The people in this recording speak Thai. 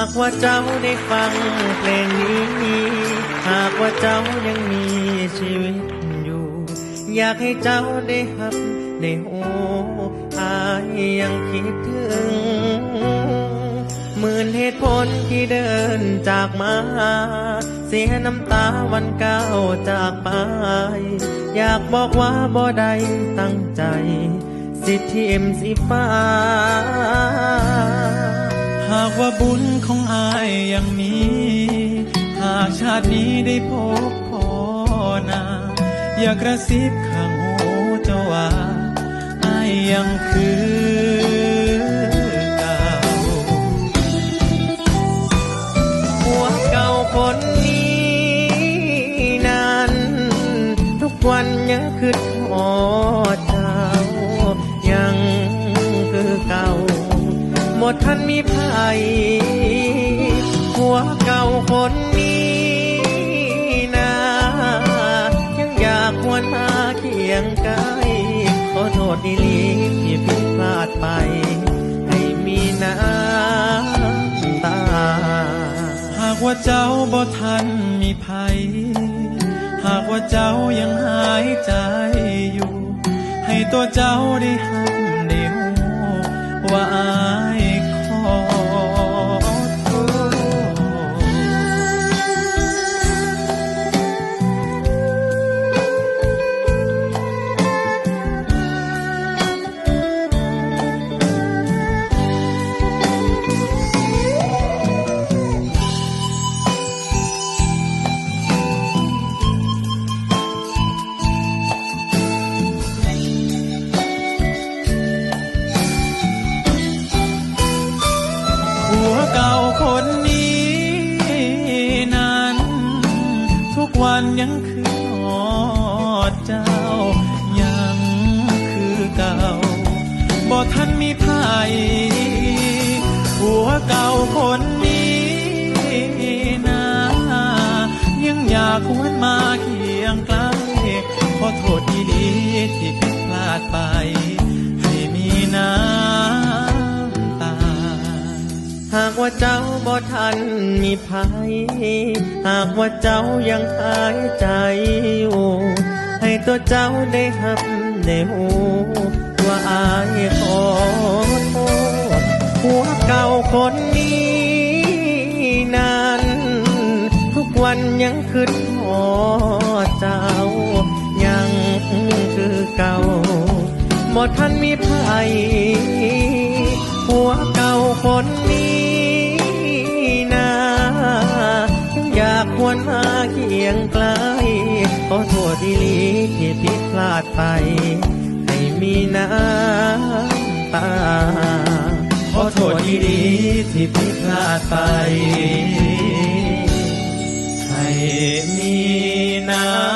ากว่าเจ้าได้ฟังเพลงนี้ หากว่าเจ้ายังมีชีวิตอยู่ อยากให้เจ้าได้หับได้โอ้อายยังคิดถึงหมื่นเหตุผลที่เดินจากมา เสียน้ำตาวันเก้าวจากไป อยากบอกว่าบ่ได้ตั้งใจ สิทธิเอ็มสิฟ้าากว่าบุญของอายยังมี หากชาตินี้ได้พบพ่อนา อยากกระซิบข้างหูเจ้าว่าอายยังคือเก่าหัวเก่าคนนี้นั้น ทุกวันยังคือทอ หมดทันมีภัยหัวเก่าคนนี้นะยังอยากหวนมาเคียงกายขอโทษดีลีที่ผิดพลาดไป ให้มีน้ำตา หากว่าเจ้าบ่ทันมีภัย หากว่าเจ้ายังหายใจอยู่ ให้ตัวเจ้าได้หัน ยังคือหอดเจ้า ยังคือเก่าบ่ทันมีภัยผัวเก่าคนนี้นะยังอยากหวนมาเคียงใกล้ขอโทษดีดีๆที่ผิดพลาดไปากว่าเจ้าบ่ทันมีภัย หากว่าเจ้ายังหายใจอยู่ ให้ตัวเจ้าได้หับได้หูว่าอายขอโทษหัวเก่าคนนี้นั้นทุกวันยังคืดหอดเจ้า ยังคือเก่าหมดทันมีภัยหัวเก่าคนนี้ากควรมาเคียงไกลขอโทษดีลีที่ผิดพลาดไป ให้มีน้ำตา ขอโทษดีดีๆที่ผิดพลาดไป ให้มีน้ำ